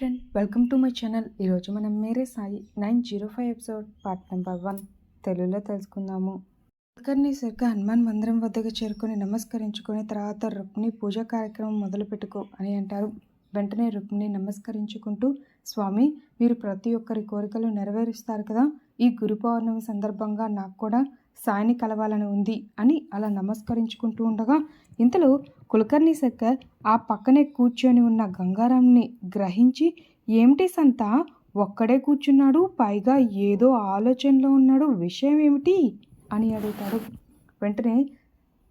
Friend welcome to my channel ఈరోజు మనం Mere Sai nine zero five episode part number one తెలుగులో తెలుసుకుందాము. కుల్కర్ణి సరిగ్గా హనుమాన్ మందిరం వద్దకు చేరుకొని నమస్కరించుకొని తర్వాత రుక్మిణి పూజా కార్యక్రమం మొదలుపెట్టుకో అని అంటారు. వెంటనే రుక్మిణి నమస్కరించుకుంటూ స్వామి మీరు ప్రతి ఒక్కరి కోరికలు నెరవేరుస్తారు కదా? ఈ గురు పౌర్ణమి సందర్భంగా నాకు కూడా సాయిని కలవాలని ఉంది అని అలా నమస్కరించుకుంటూ ఉండగా ఇంతలో కులకర్ణి శక్కర్ ఆ పక్కనే కూర్చొని ఉన్న గంగారాంని గ్రహించి ఏమిటి సంత? ఒక్కడే కూర్చున్నాడు పైగా ఏదో ఆలోచనలో ఉన్నాడు విషయం ఏమిటి? అని అడుగుతాడు. వెంటనే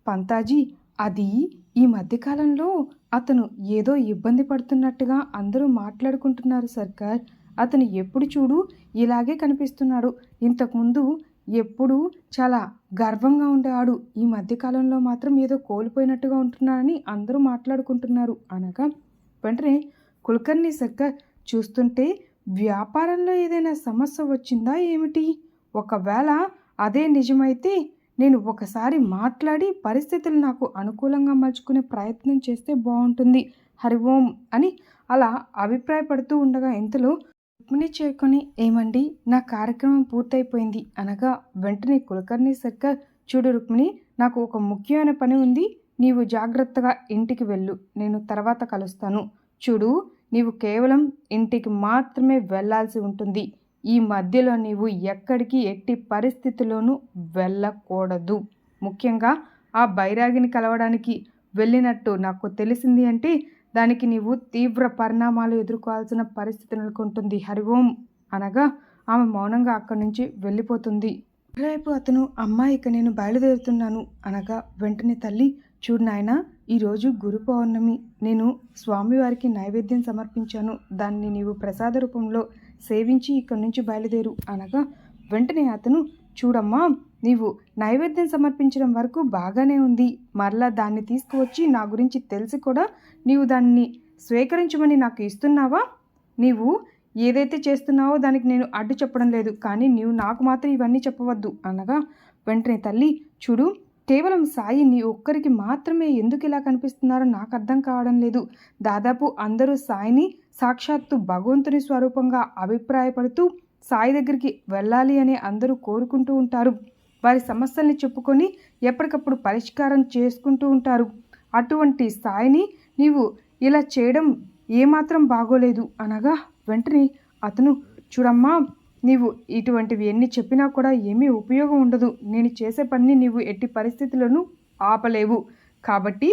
పంతాజీ అది ఈ మధ్యకాలంలో అతను ఏదో ఇబ్బంది పడుతున్నట్టుగా అందరూ మాట్లాడుకుంటున్నారు సర్కార్ అతను ఎప్పుడు చూడు ఇలాగే కనిపిస్తున్నాడు. ఇంతకుముందు ఎప్పుడూ చాలా గర్వంగా ఉండేవాడు. ఈ మధ్యకాలంలో మాత్రం ఏదో కోల్పోయినట్టుగా ఉంటున్నాడని అందరూ మాట్లాడుకుంటున్నారు. అనగా వెంటనే కులకర్ణి సర్కార్ చూస్తుంటే వ్యాపారంలో ఏదైనా సమస్య వచ్చిందా ఏమిటి? ఒకవేళ అదే నిజమైతే నేను ఒకసారి మాట్లాడి పరిస్థితులు నాకు అనుకూలంగా మలుచుకునే ప్రయత్నం చేస్తే బాగుంటుంది. హరి ఓం అని అలా అభిప్రాయపడుతూ ఉండగా ఇంతలో రుక్మిణి చేరుకొని ఏమండి? నా కార్యక్రమం పూర్తయిపోయింది అనగా వెంటనే కులకర్ణి సర్కార్ చూడు రుక్మిణి నాకు ఒక ముఖ్యమైన పని ఉంది. నీవు జాగ్రత్తగా ఇంటికి వెళ్ళు. నేను తర్వాత కలుస్తాను. చూడు నీవు కేవలం ఇంటికి మాత్రమే వెళ్ళాల్సి ఉంటుంది. ఈ మధ్యలో నీవు ఎక్కడికి ఎట్టి పరిస్థితిలోనూ వెళ్ళకూడదు. ముఖ్యంగా ఆ బైరాగిని కలవడానికి వెళ్ళినట్టు నాకు తెలిసింది అంటే దానికి నీవు తీవ్ర పరిణామాలు ఎదుర్కోవాల్సిన పరిస్థితి నెలకొంటుంది. హరి ఓం అనగా ఆమె మౌనంగా అక్కడి నుంచి వెళ్ళిపోతుంది. రేపు అతను అమ్మా ఇక నేను బయలుదేరుతున్నాను అనగా వెంటనే తల్లి చూడు నాయన ఈరోజు గురు పౌర్ణమి. నేను స్వామివారికి నైవేద్యం సమర్పించాను. దాన్ని నీవు ప్రసాద రూపంలో సేవించి ఇక్కడి నుంచి బయలుదేరు అనగా వెంటనే అతను చూడమ్మా నీవు నైవేద్యం సమర్పించడం వరకు బాగానే ఉంది. మరలా దాన్ని తీసుకువచ్చి నా గురించి తెలిసి కూడా నీవు దాన్ని స్వీకరించమని నాకు ఇస్తున్నావా? నీవు ఏదైతే చేస్తున్నావో దానికి నేను అడ్డు చెప్పడం లేదు. కానీ నీవు నాకు మాత్రం ఇవన్నీ చెప్పవద్దు అనగా వెంటనే తల్లి చూడు కేవలం సాయి నీ ఒక్కరికి మాత్రమే ఎందుకు ఇలా కనిపిస్తున్నారో నాకు అర్థం కావడం లేదు. దాదాపు అందరూ సాయిని సాక్షాత్తు భగవంతుని స్వరూపంగా అభిప్రాయపడుతూ సాయి దగ్గరికి వెళ్ళాలి అని అందరూ కోరుకుంటూ ఉంటారు. వారి సమస్యల్ని చెప్పుకొని ఎప్పటికప్పుడు పరిష్కారం చేసుకుంటూ ఉంటారు. అటువంటి సాయిని నీవు ఇలా చేయడం ఏమాత్రం బాగోలేదు అనగా వెంటనే అతను చూడమ్మా నీవు ఇటువంటివి ఎన్ని చెప్పినా కూడా ఏమీ ఉపయోగం ఉండదు. నేను చేసే పని నీవు ఎట్టి పరిస్థితులను ఆపలేవు. కాబట్టి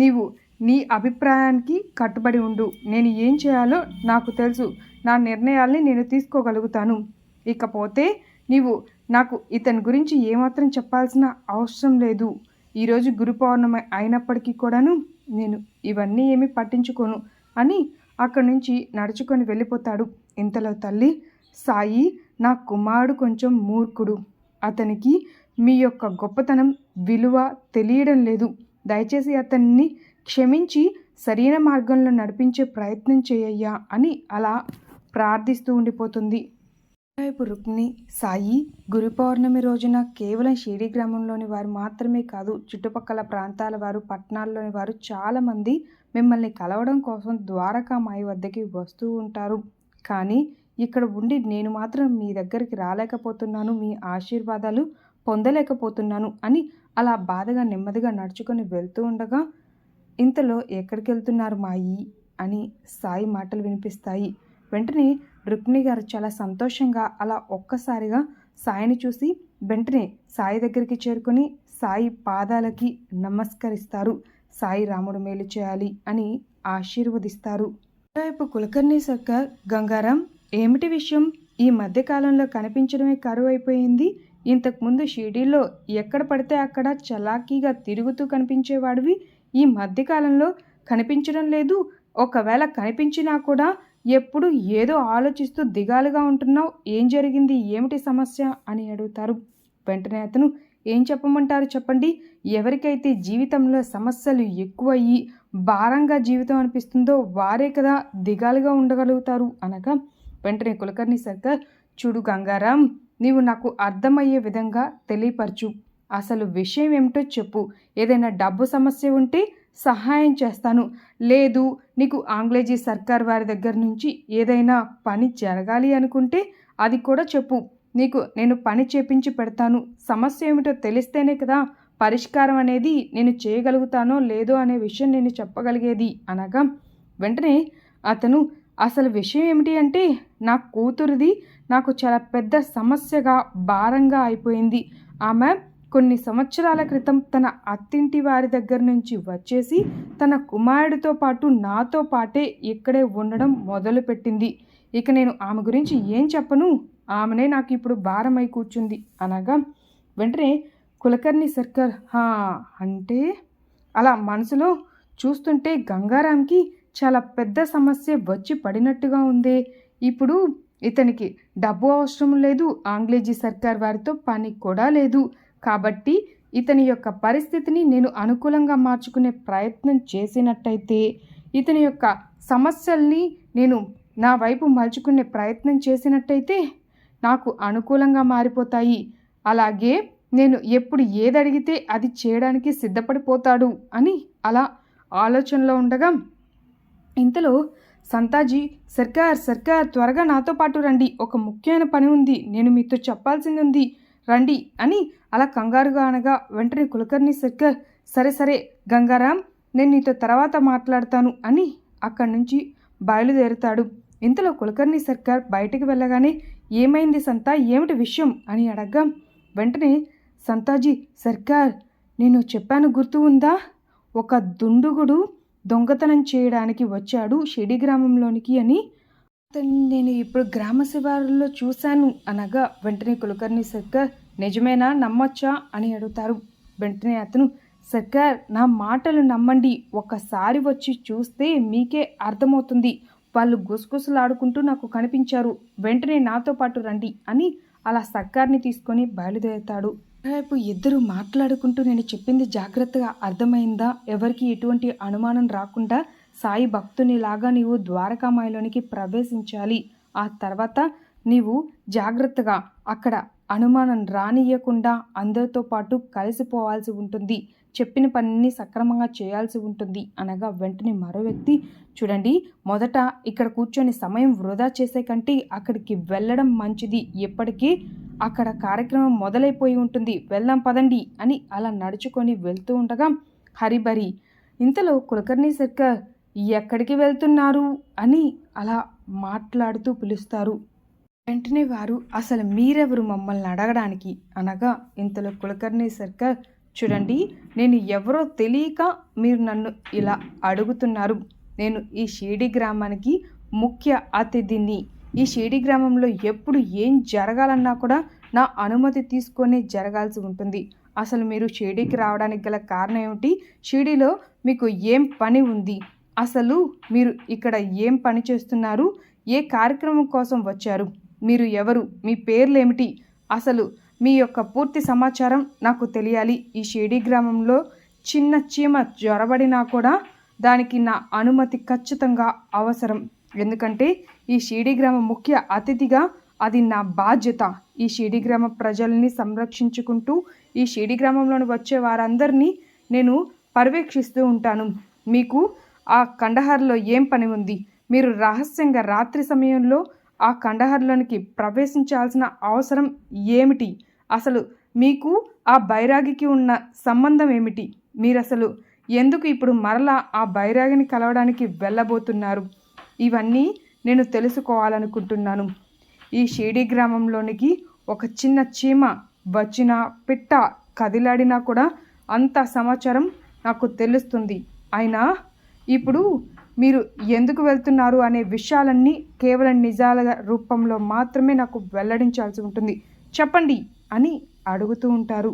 నీవు నీ అభిప్రాయానికి కట్టుబడి ఉండు. నేను ఏం చేయాలో నాకు తెలుసు. నా నిర్ణయాల్ని నేను తీసుకోగలుగుతాను. ఇకపోతే నీవు నాకు ఇతని గురించి ఏమాత్రం చెప్పాల్సిన అవసరం లేదు. ఈరోజు గురు పౌర్ణమి అయినప్పటికీ కూడాను నేను ఇవన్నీ ఏమీ పట్టించుకోను అని అక్కడి నుంచి నడుచుకొని వెళ్ళిపోతాడు. ఇంతలో తల్లి సాయి నా కుమారుడు కొంచెం మూర్ఖుడు. అతనికి మీ యొక్క గొప్పతనం విలువ తెలియడం లేదు. దయచేసి అతన్ని క్షమించి సరైన మార్గంలో నడిపించే ప్రయత్నం చేయయ్యా అని అలా ప్రార్థిస్తూ ఉండిపోతుంది. వైపు రుక్మిణి సాయి గురు పౌర్ణమి రోజున కేవలం షిరిడి గ్రామంలోని వారు మాత్రమే కాదు చుట్టుపక్కల ప్రాంతాల వారు పట్టణాల్లోని వారు చాలామంది మిమ్మల్ని కలవడం కోసం ద్వారకామాయి వద్దకి వస్తూ ఉంటారు. కానీ ఇక్కడ ఉండి నేను మాత్రం మీ దగ్గరికి రాలేకపోతున్నాను మీ ఆశీర్వాదాలు పొందలేకపోతున్నాను అని అలా బాధగా నెమ్మదిగా నడుచుకొని వెళ్తూ ఉండగా ఇంతలో ఎక్కడికి వెళ్తున్నారు మాయి? అని సాయి మాటలు వినిపిస్తాయి. వెంటనే రుక్మిణి గారు చాలా సంతోషంగా అలా ఒక్కసారిగా సాయిని చూసి వెంటనే సాయి దగ్గరికి చేరుకొని సాయి పాదాలకి నమస్కరిస్తారు. సాయి రాముడు మేలు చేయాలి అని ఆశీర్వదిస్తారు. రేపు కులకర్ణి సర్కార్ గంగారాం ఏమిటి విషయం? ఈ మధ్యకాలంలో కనిపించడమే కరువు అయిపోయింది. ఇంతకుముందు షిరిడీలో ఎక్కడ పడితే అక్కడ చలాకీగా తిరుగుతూ కనిపించేవాడివి. ఈ మధ్యకాలంలో కనిపించడం లేదు. ఒకవేళ కనిపించినా కూడా ఎప్పుడు ఏదో ఆలోచిస్తూ దిగాలుగా ఉంటున్నావు. ఏం జరిగింది? ఏమిటి సమస్య? అని అడుగుతారు. వెంటనే అతను ఏం చెప్పమంటారు చెప్పండి. ఎవరికైతే జీవితంలో సమస్యలు ఎక్కువయ్యి భారంగా జీవితం అనిపిస్తుందో వారే కదా దిగాలుగా ఉండగలుగుతారు అనగా వెంటనే కులకర్ణి సర్కార్ చూడు గంగారాం నీవు నాకు అర్థమయ్యే విధంగా తెలియపరచు. అసలు విషయం ఏమిటో చెప్పు. ఏదైనా డబ్బు సమస్య ఉంటే సహాయం చేస్తాను. లేదు నీకు ఆంగ్లేజీ సర్కార్ వారి దగ్గర నుంచి ఏదైనా పని జరగాలి అనుకుంటే అది కూడా చెప్పు. నీకు నేను పని చేపించి పెడతాను. సమస్య ఏమిటో తెలిస్తేనే కదా పరిష్కారం అనేది నేను చేయగలుగుతానో లేదో అనే విషయం నేను చెప్పగలిగేది అనగా వెంటనే అతను అసలు విషయం ఏమిటి అంటే నా కూతురిది నాకు చాలా పెద్ద సమస్యగా భారంగా అయిపోయింది. ఆమె కొన్ని సంవత్సరాల క్రితం తన అత్తింటి వారి దగ్గర నుంచి వచ్చేసి తన కుమారుడితో పాటు నాతో పాటే ఇక్కడే ఉండడం మొదలుపెట్టింది. ఇక నేను ఆమె గురించి ఏం చెప్పను? ఆమెనే నాకు ఇప్పుడు భారమై కూర్చుంది అనగా వెంటనే కులకర్ణి సర్కార్ హా అంటే? అలా మనసులో చూస్తుంటే గంగారాంకి చాలా పెద్ద సమస్య వచ్చి పడినట్టుగా ఉంది. ఇప్పుడు ఇతనికి డబ్బు అవసరం లేదు ఆంగ్లేజీ సర్కార్ వారితో పని కూడా లేదు. కాబట్టి ఇతని యొక్క పరిస్థితిని నేను అనుకూలంగా మార్చుకునే ప్రయత్నం చేసినట్టయితే ఇతని యొక్క సమస్యల్ని నేను నా వైపు మలుచుకునే ప్రయత్నం చేసినట్టయితే నాకు అనుకూలంగా మారిపోతాయి. అలాగే నేను ఎప్పుడు ఏది అడిగితే అది చేయడానికి సిద్ధపడిపోతాడు అని అలా ఆలోచనలో ఉండగా ఇంతలో సంతాజీ సర్కార్ సర్కార్ త్వరగా నాతో పాటు రండి. ఒక ముఖ్యమైన పని ఉంది. నేను మీతో చెప్పాల్సింది ఉంది. రండి అని అలా కంగారుగా అనగా వెంటనే కులకర్ణి సర్కార్ సరే సరే గంగారాం నేను నీతో తర్వాత మాట్లాడతాను అని అక్కడి నుంచి బయలుదేరుతాడు. ఇంతలో కులకర్ణి సర్కార్ బయటికి వెళ్ళగానే ఏమైంది సంతా ఏమిటి విషయం అని అడగ్గా వెంటనే సంతాజీ సర్కార్ నేను చెప్పాను గుర్తు ఉందా? ఒక దుండుగుడు దొంగతనం చేయడానికి వచ్చాడు షిడి గ్రామంలోనికి అని. అతన్ని నేను ఇప్పుడు గ్రామ శివారుల్లో చూశాను అనగా వెంటనే కులకర్ణి సర్కార్ నిజమేనా నమ్మొచ్చా అని అడుగుతారు. వెంటనే అతను సర్కార్ నా మాటలు నమ్మండి. ఒక్కసారి వచ్చి చూస్తే మీకే అర్థమవుతుంది. వాళ్ళు గుసగుసలాడుకుంటూ నాకు కనిపించారు. వెంటనే నాతో పాటు రండి అని అలా సర్కార్ని తీసుకొని బయలుదేరుతాడు. రేపు ఇద్దరు మాట్లాడుకుంటూ నేను చెప్పింది జాగ్రత్తగా అర్థమైందా? ఎవరికి ఎటువంటి అనుమానం రాకుండా సాయి భక్తునిలాగా నీవు ద్వారకామాయిలోనికి ప్రవేశించాలి. ఆ తర్వాత నీవు జాగ్రత్తగా అక్కడ అనుమానం రానియకుండా అందరితో పాటు కలిసిపోవాల్సి ఉంటుంది. చెప్పిన పనిని సక్రమంగా చేయాల్సి ఉంటుంది అనగా వెంటనే మరో వ్యక్తి చూడండి మొదట ఇక్కడ కూర్చొని సమయం వృధా చేసే కంటే అక్కడికి వెళ్ళడం మంచిది. ఎప్పటికీ అక్కడ కార్యక్రమం మొదలైపోయి ఉంటుంది. వెళ్దాం పదండి అని అలా నడుచుకొని వెళ్తూ ఉండగా హరిబరి ఇంతలో కులకర్ణి సర్కర్ ఎక్కడికి వెళ్తున్నారు? అని అలా మాట్లాడుతూ పిలుస్తారు. వెంటనే వారు అసలు మీరెవరు మమ్మల్ని అడగడానికి? అనగా ఇంతలో కులకర్ణి సర్కార్ చూడండి నేను ఎవరో తెలియక మీరు నన్ను ఇలా అడుగుతున్నారు. నేను ఈ షిరిడి గ్రామానికి ముఖ్య అతిథిని. ఈ షిరిడి గ్రామంలో ఎప్పుడు ఏం జరగాలన్నా కూడా నా అనుమతి తీసుకొని జరగాల్సి ఉంటుంది. అసలు మీరు షిరిడీకి రావడానికి గల కారణం ఏమిటి? షిరిడిలో మీకు ఏం పని ఉంది? అసలు మీరు ఇక్కడ ఏం పని చేస్తున్నారు? ఏ కార్యక్రమం కోసం వచ్చారు? మీరు ఎవరు? మీ పేర్లేమిటి? అసలు మీ యొక్క పూర్తి సమాచారం నాకు తెలియాలి. ఈ షిరిడి గ్రామంలో చిన్న చీమ జ్వరబడినా కూడా దానికి నా అనుమతి ఖచ్చితంగా అవసరం. ఎందుకంటే ఈ షిరిడి గ్రామ ముఖ్య అతిథిగా అది నా బాధ్యత. ఈ షిరిడి గ్రామ ప్రజల్ని సంరక్షించుకుంటూ ఈ షిరిడి గ్రామంలోని వచ్చే వారందరినీ నేను పర్యవేక్షిస్తూ ఉంటాను. మీకు ఆ కండహార్లో ఏం పని ఉంది? మీరు రహస్యంగా రాత్రి సమయంలో ఆ కండహార్లోనికి ప్రవేశించాల్సిన అవసరం ఏమిటి? అసలు మీకు ఆ బైరాగికి ఉన్న సంబంధం ఏమిటి? మీరసలు ఎందుకు ఇప్పుడు మరలా ఆ బైరాగిని కలవడానికి వెళ్ళబోతున్నారు? ఇవన్నీ నేను తెలుసుకోవాలనుకుంటున్నాను. ఈ షీడీ గ్రామంలోనికి ఒక చిన్న చీమ వచ్చిన పిట్ట కదిలాడినా కూడా అంత సమాచారం నాకు తెలుస్తుంది. అయినా ఇప్పుడు మీరు ఎందుకు వెళ్తున్నారు అనే విషయాలన్నీ కేవలం నిజాల రూపంలో మాత్రమే నాకు వెల్లడించాల్సి ఉంటుంది. చెప్పండి అని అడుగుతూ ఉంటారు.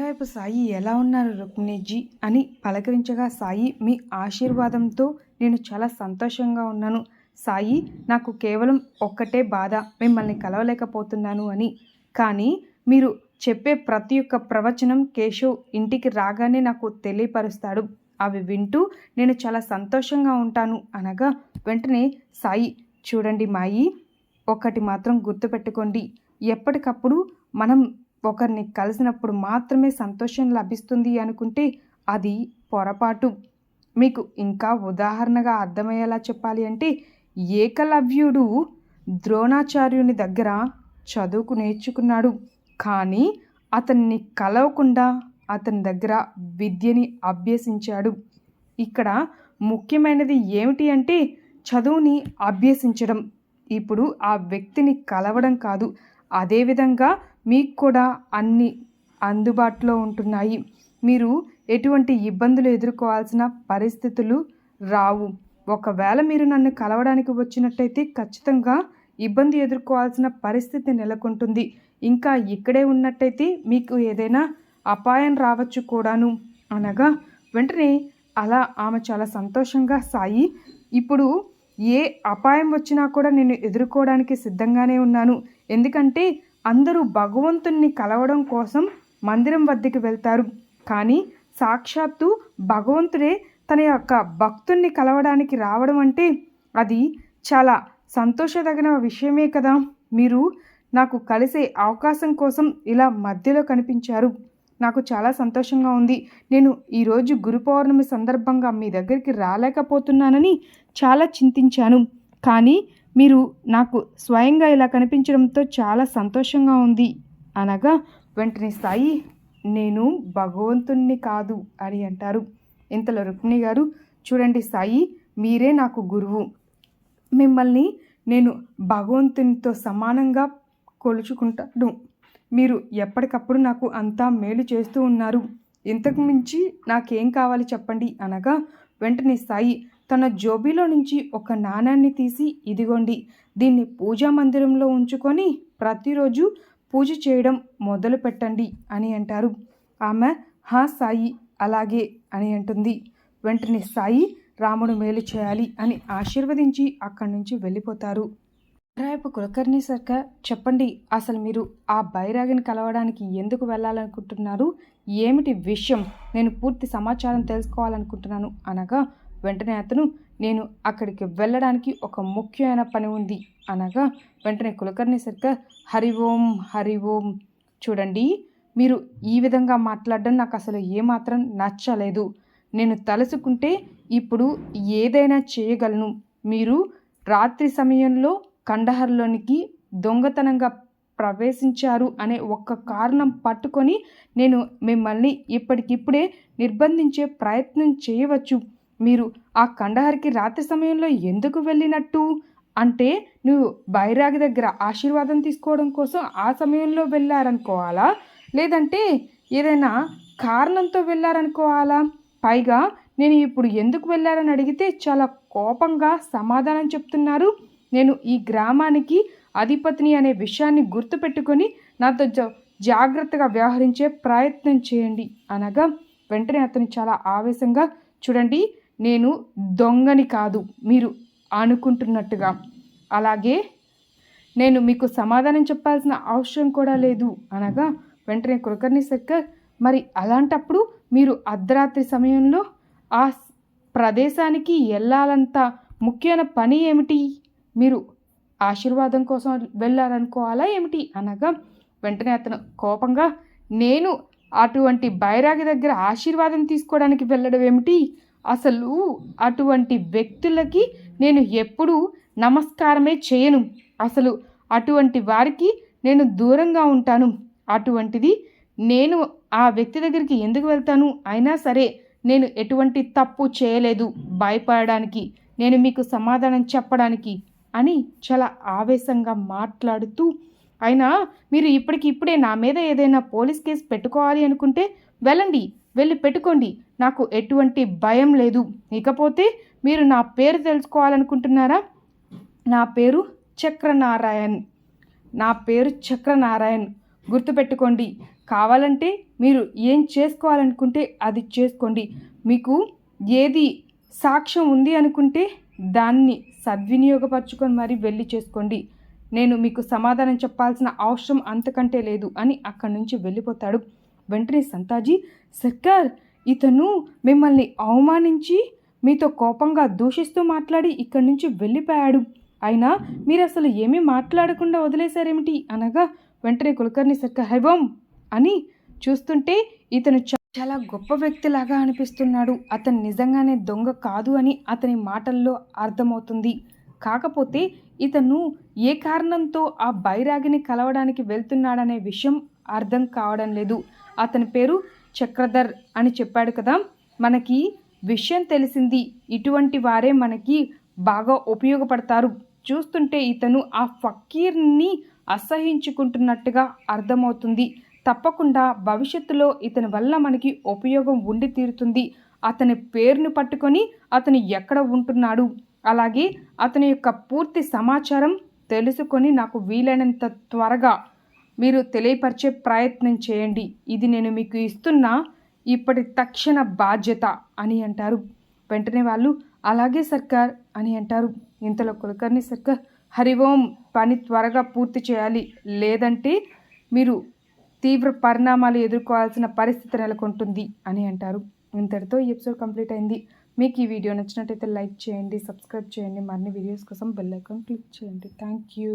రేపు సాయి ఎలా ఉన్నారు రుక్మిణిజీ అని పలకరించగా సాయి మీ ఆశీర్వాదంతో నేను చాలా సంతోషంగా ఉన్నాను. సాయి నాకు కేవలం ఒక్కటే బాధ మిమ్మల్ని కలవలేకపోతున్నాను అని. కానీ మీరు చెప్పే ప్రతి ఒక్క ప్రవచనం కేశవ్ ఇంటికి రాగానే నాకు తెలియపరుస్తాడు. అవి వింటూ నేను చాలా సంతోషంగా ఉంటాను అనగా వెంటనే సాయి చూడండి మాయి ఒకటి మాత్రం గుర్తుపెట్టుకోండి. ఎప్పటికప్పుడు మనం ఒకరిని కలిసినప్పుడు మాత్రమే సంతోషం లభిస్తుంది అనుకుంటే అది పొరపాటు. మీకు ఇంకా ఉదాహరణగా అర్థమయ్యేలా చెప్పాలి అంటే ఏకలవ్యుడు ద్రోణాచార్యుని దగ్గర చదువుకు నేర్చుకున్నాడు. కానీ అతన్ని కలవకుండా అతని దగ్గర విద్యని అభ్యసించాడు. ఇక్కడ ముఖ్యమైనది ఏమిటి అంటే చదువుని అభ్యసించడం. ఇప్పుడు ఆ వ్యక్తిని కలవడం కాదు. అదేవిధంగా మీకు కూడా అన్ని అందుబాటులో ఉంటున్నాయి. మీరు ఎటువంటి ఇబ్బందులు ఎదుర్కోవాల్సిన పరిస్థితులు రావు. ఒకవేళ మీరు నన్ను కలవడానికి వచ్చినట్టయితే ఖచ్చితంగా ఇబ్బంది ఎదుర్కోవాల్సిన పరిస్థితి నెలకొంటుంది. ఇంకా ఇక్కడే ఉన్నట్టయితే మీకు ఏదైనా అపాయం రావచ్చు కూడాను. అనగా వెంటనే అలా ఆమె చాలా సంతోషంగా సాయి ఇప్పుడు ఏ అపాయం వచ్చినా కూడా నేను ఎదుర్కోవడానికి సిద్ధంగానే ఉన్నాను. ఎందుకంటే అందరూ భగవంతుణ్ణి కలవడం కోసం మందిరం వద్దకు వెళ్తారు. కానీ సాక్షాత్తు భగవంతుడే తన యొక్క భక్తుణ్ణి కలవడానికి రావడం అంటే అది చాలా సంతోషదగిన విషయమే కదా. మీరు నాకు కలిసే అవకాశం కోసం ఇలా మధ్యలో కనిపించారు. నాకు చాలా సంతోషంగా ఉంది. నేను ఈరోజు గురు పౌర్ణమి సందర్భంగా మీ దగ్గరికి రాలేకపోతున్నానని చాలా చింతించాను. కానీ మీరు నాకు స్వయంగా ఇలా కనిపించడంతో చాలా సంతోషంగా ఉంది. అనగా వెంటనే సాయి నేను భగవంతుణ్ణి కాదు అని అంటారు. ఇంతలో రుక్మిణి గారు చూడండి సాయి మీరే నాకు గురువు. మిమ్మల్ని నేను భగవంతునితో సమానంగా కొలుచుకుంటాను. మీరు ఎప్పటికప్పుడు నాకు అంతా మేలు చేస్తూ ఉన్నారు. ఇంతకు మించి నాకేం కావాలి చెప్పండి అనగా వెంటనే సాయి తన జోబీలో నుంచి ఒక నాణాన్ని తీసి ఇదిగోండి దీన్ని పూజా మందిరంలో ఉంచుకొని ప్రతిరోజు పూజ చేయడం మొదలు పెట్టండి అని అంటారు. ఆమె హా సాయి అలాగే అని అంటుంది. వెంటనే సాయి రాముడు మేలు చేయాలి అని ఆశీర్వదించి అక్కడి నుంచి వెళ్ళిపోతారు. రేపు కులకర్ణి సర్కార్ చెప్పండి అసలు మీరు ఆ బైరాగిని కలవడానికి ఎందుకు వెళ్ళాలనుకుంటున్నారు? ఏమిటి విషయం? నేను పూర్తి సమాచారం తెలుసుకోవాలనుకుంటున్నాను అనగా వెంటనే అతను నేను అక్కడికి వెళ్ళడానికి ఒక ముఖ్యమైన పని ఉంది అనగా వెంటనే కులకర్ణి సర్కార్ హరి ఓం హరి ఓం చూడండి మీరు ఈ విధంగా మాట్లాడడం నాకు అసలు ఏమాత్రం నచ్చలేదు. నేను తలుసుకుంటే ఇప్పుడు ఏదైనా చేయగలను. మీరు రాత్రి సమయంలో కండహర్లోనికి దొంగతనంగా ప్రవేశించారు అనే ఒక్క కారణం పట్టుకొని నేను మిమ్మల్ని ఇప్పటికిప్పుడే నిర్బంధించే ప్రయత్నం చేయవచ్చు. మీరు ఆ కండహర్కి రాత్రి సమయంలో ఎందుకు వెళ్ళినట్టు? అంటే నువ్వు బైరాగి దగ్గర ఆశీర్వాదం తీసుకోవడం కోసం ఆ సమయంలో వెళ్ళారనుకోవాలా? లేదంటే ఏదైనా కారణంతో వెళ్ళారనుకోవాలా? పైగా నేను ఇప్పుడు ఎందుకు వెళ్ళారని అడిగితే చాలా కోపంగా సమాధానం చెప్తున్నారు. నేను ఈ గ్రామానికి అధిపతిని అనే విషయాన్ని గుర్తుపెట్టుకొని నాతో జాగ్రత్తగా వ్యవహరించే ప్రయత్నం చేయండి. అనగా వెంటనే అతను చాలా ఆవేశంగా చూడండి నేను దొంగని కాదు మీరు అనుకుంటున్నట్టుగా. అలాగే నేను మీకు సమాధానం చెప్పాల్సిన అవసరం కూడా లేదు. అనగా వెంటనే కులకర్ణి సర్కర్ మరి అలాంటప్పుడు మీరు అర్ధరాత్రి సమయంలో ఆ ప్రదేశానికి వెళ్ళాలంత ముఖ్యమైన పని ఏమిటి? మీరు ఆశీర్వాదం కోసం వెళ్ళారనుకోవాలా ఏమిటి? అనగా వెంటనే అతను కోపంగా నేను అటువంటి బైరాగి దగ్గర ఆశీర్వాదం తీసుకోవడానికి వెళ్ళడం ఏమిటి? అసలు అటువంటి వ్యక్తులకి నేను ఎప్పుడూ నమస్కారమే చేయను. అసలు అటువంటి వారికి నేను దూరంగా ఉంటాను. అటువంటిది నేను ఆ వ్యక్తి దగ్గరికి ఎందుకు వెళ్తాను? అయినా సరే నేను ఎటువంటి తప్పు చేయలేదు. భయపడడానికి నేను మీకు సమాధానం చెప్పడానికి అని చాలా ఆవేశంగా మాట్లాడుతూ అయినా మీరు ఇప్పటికి ఇప్పుడే నా మీద ఏదైనా పోలీస్ కేసు పెట్టుకోవాలి అనుకుంటే వెళ్ళండి వెళ్ళి పెట్టుకోండి. నాకు ఎటువంటి భయం లేదు. ఇకపోతే మీరు నా పేరు తెలుసుకోవాలనుకుంటున్నారా? నా పేరు చక్రనారాయణ్. నా పేరు చక్రనారాయణ్. గుర్తుపెట్టుకోండి. కావాలంటే మీరు ఏం చేసుకోవాలనుకుంటే అది చేసుకోండి. మీకు ఏది సాక్ష్యం ఉంది అనుకుంటే దాన్ని సద్వినియోగపరచుకొని మరి వెళ్ళి చేసుకోండి. నేను మీకు సమాధానం చెప్పాల్సిన అవసరం అంతకంటే లేదు అని అక్కడి నుంచి వెళ్ళిపోతాడు. వెంటనే సంతాజీ సర్కార్ ఇతను మిమ్మల్ని అవమానించి మీతో కోపంగా దూషిస్తూ మాట్లాడి ఇక్కడి నుంచి వెళ్ళిపోయాడు. అయినా మీరు అసలు ఏమీ మాట్లాడకుండా వదిలేశారేమిటి? అనగా వెంటనే కులకర్ణి సర్కార్ హైవం అని చూస్తుంటే ఇతను చాలా గొప్ప వ్యక్తిలాగా అనిపిస్తున్నాడు. అతను నిజంగానే దొంగ కాదు అని అతని మాటల్లో అర్థమవుతుంది. కాకపోతే ఇతను ఏ కారణంతో ఆ బైరాగిని కలవడానికి వెళ్తున్నాడనే విషయం అర్థం కావడం లేదు. అతని పేరు చక్రధర్ అని చెప్పాడు కదా. మనకి విషయం తెలిసింది. ఇటువంటి వారే మనకి బాగా ఉపయోగపడతారు. చూస్తుంటే ఇతను ఆ ఫకీర్ని అసహించుకుంటున్నట్టుగా అర్థమవుతుంది. తప్పకుండా భవిష్యత్తులో ఇతని వల్ల మనకి ఉపయోగం ఉండి తీరుతుంది. అతని పేరును పట్టుకొని అతను ఎక్కడ ఉంటున్నాడు? అలాగే అతని యొక్క పూర్తి సమాచారం తెలుసుకొని నాకు వీలైనంత త్వరగా మీరు తెలియపరిచే ప్రయత్నం చేయండి. ఇది నేను మీకు ఇస్తున్న ఇప్పటి తక్షణ బాధ్యత అని అంటారు. వెంటనే వాళ్ళు అలాగే సర్కార్ అని అంటారు. ఇంతలో కులకర్ణి సర్కార్ హరి ఓం పని త్వరగా పూర్తి చేయాలి. లేదంటే మీరు తీవ్ర పరిణామాలు ఎదుర్కోవాల్సిన పరిస్థితి నెలకొంటుంది అని అంటారు. ఇంతటితో ఈ ఎపిసోడ్ కంప్లీట్ అయింది. మీకు ఈ వీడియో నచ్చినట్టయితే లైక్ చేయండి సబ్స్క్రైబ్ చేయండి. మరిన్ని వీడియోస్ కోసం బెల్ ఐకాన్ క్లిక్ చేయండి. Thank you